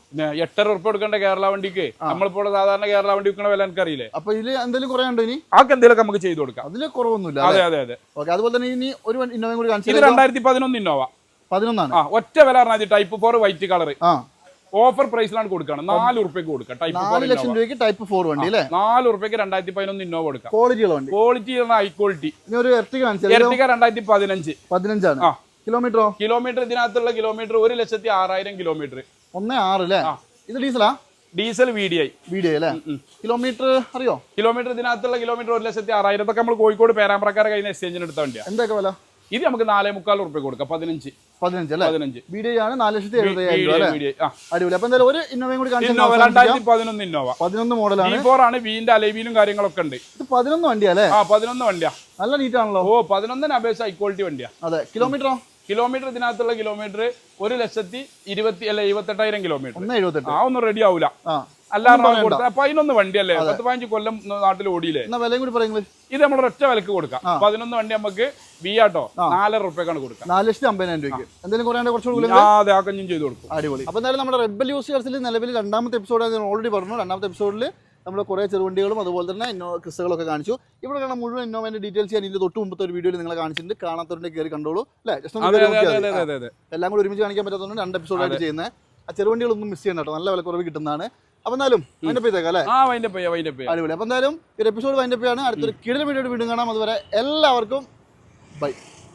എട്ടര ഉറുപ്പ്യ കൊടുക്കേണ്ട കേരള വണ്ടിക്ക്. നമ്മളിപ്പോൾ സാധാരണ കേരള വണ്ടി വിൽക്കണ വില എനിക്കറിയില്ലേ? അപ്പൊ ഇതിൽ എന്തെങ്കിലും കുറയാണ്ടോ ഇനി? ആക്ക് എന്തെങ്കിലും നമുക്ക് ചെയ്ത് കൊടുക്കാം. അതിൽ കുറവൊന്നുമില്ല അതെ അതെ അതെ. ഓക്കെ അതുപോലെ തന്നെ ഇനി ഒരു ഇന്നോവയും കൂടി ഇത് കാണിച്ചു രണ്ടായിരത്തി പതിനൊന്ന് ഇന്നോവ പതിനൊന്നാണ്. ആ ഒറ്റ വില പറഞ്ഞാൽ ടൈപ്പ് ഫോർ വൈറ്റ് കളർ ആ. ഓഫർ പ്രൈസിലാണ് കൊടുക്കണം. നാല് ഉറുപ്പ്യക്ക് കൊടുക്കാം. ടൈപ്പ് നാല് ലക്ഷം രൂപയ്ക്ക് ടൈപ്പ് ഫോർ വണ്ടി അല്ലേ? നാല് ഉറുപ്പ്യക്ക് രണ്ടായിരത്തി പതിനൊന്ന് ഇന്നോവ കൊടുക്കാം. ക്വാളിറ്റിയുള്ള വണ്ടി. ക്വാളിറ്റി ഹൈ ക്വാളിറ്റി ഒരു എർട്ടിക എർട്ടിക രണ്ടായിരത്തി പതിനഞ്ച്. പതിനഞ്ചാണ്. ആ. കിലോമീറ്ററോ? കിലോമീറ്റർ ഇതിനകത്തുള്ള കിലോമീറ്റർ ഒരു ലക്ഷത്തി ആറായിരം കിലോമീറ്റർ. ഒന്നേ ആറ് അല്ലേ? ഇത് ഡീസലാ? Diesel V D I V D I അല്ലേ? കിലോമീറ്റർ അറിയോ? കിലോമീറ്റർ ഇതിനകത്തുള്ള കിലോമീറ്റർ ഒരു ലക്ഷത്തി ആറായിരം. ഇതൊക്കെ നമ്മൾ കോഴിക്കോട് പേരാമ്പ്രക്കാരെ കഴിഞ്ഞ എക്സ്ചേഞ്ചിന് എടുത്ത വണ്ടിയാണ് എന്തൊക്കെ വില? ഇത് നമുക്ക് നാലേ മുക്കാൽ ഉറുപ്പ്യ കൊടുക്കാം. പതിനഞ്ച്. പതിനഞ്ച് അല്ലേ? പതിനഞ്ച്. വീഡിയോ ആണ് നാല് ലക്ഷത്തി എഴുപത്തി രൂപ അല്ലേ? വി ഡി ഐ അടിപൊളി. അപ്പൊ എന്തായാലും ഒരു ഇന്നോവയും കൂടി ഇന്നോവ കാണിച്ചാൽ രണ്ടായിരത്തി പതിനൊന്ന് ഇന്നോവ പതിനൊന്ന് മോഡലാണ്. ഫോർ ആണ് വീന്റെ അലവിയിലും കാര്യങ്ങളൊക്കെ ഉണ്ട്. ഇത് പതിനൊന്ന് വണ്ടിയാ അല്ലേ? ആ പതിനൊന്ന് വണ്ടിയാ. നല്ല നീറ്റ് ആണല്ലോ. ഓ പതിനൊന്നിന് അപേക്ഷ ഹൈ ക്വാളിറ്റി വണ്ടിയാ. അതെ. കിലോമീറ്ററോ കിലോമീറ്റർ ഇതിനകത്തുള്ള കിലോമീറ്റർ ഒരു ലക്ഷത്തി ഇരുപത്തി അല്ല ഇരുപത്തെട്ടായിരം കിലോമീറ്റർ ആ ഒന്നും റെഡി ആവൂല. അല്ലാതെ അല്ലേ പതിനൊന്ന് വണ്ടിയല്ലേ? പത്ത് പതിനഞ്ച് കൊല്ലം നാട്ടിൽ ഓടിയില്ലേ? വിലയും കൂടി പറയുന്നത്. ഇത് നമ്മൾ ഒറ്റ വിലക്ക് കൊടുക്കാം. പതിനൊന്ന് വണ്ടി നമുക്ക് ബി ആട്ടോ. നാലര റുപ്യക്കാണ് കൊടുക്കാം നാല് ലക്ഷത്തി അമ്പതിനായിരം രൂപയ്ക്ക്. എന്തെങ്കിലും കുറയാണ്ട് കുറച്ചുകൂടി കൂടുതൽ ആ അതെ ആ കഞ്ഞും ചെയ്ത് കൊടുക്കും. അടിപൊളി. അപ്പോൾ എന്തായാലും നമ്മുടെ നിലവിൽ രണ്ടാമത്തെ എപ്പിസോഡ് ഞാൻ ഓൾറെഡി പറഞ്ഞു. രണ്ടാമത്തെ എപ്പിസോഡിൽ നമ്മൾ കുറേ ചെറുവണ്ടികളും അതുപോലെ തന്നെ ഇന്നോ ക്രിസ്തുകളൊക്കെ കാണിച്ചു. ഇവിടെ കാണാൻ മുഴുവൻ ഇന്നോവേന്റെ ഡീറ്റെയിൽസ് ഞാൻ ഇതിന്റെ തൊട്ട് മുമ്പത്തെ ഒരു വീഡിയോയിൽ നിങ്ങളെ കാണിച്ചിട്ടുണ്ട്. കാണാത്തവരുടെ കയറി കണ്ടോളൂ. അല്ലേ? ജസ്റ്റ് എല്ലാം കൂടി ഒരുമിച്ച് കാണിക്കാൻ പറ്റാത്തതുകൊണ്ട് രണ്ട് എപ്പിസോഡായിട്ട് ചെയ്യുന്നത് ആ ചെറുവണ്ടികളൊന്നും മിസ് ചെയ്യണ്ട കേട്ടോ. നല്ല വിലക്കുറവ് കിട്ടുന്നതാണ്. അപ്പോൾ എന്തായാലും വൈൻഡപ്പ് ചെയ്തേക്കാം അല്ലേ? അടിപൊളി. അപ്പോൾ എന്തായാലും ഒരു എപ്പിസോഡ് വൈൻഡപ്പ് ആണ് അടുത്തൊരു കിടല വീഡിയോ വീണ്ടും കാണാം. അതുവരെ എല്ലാവർക്കും ബൈ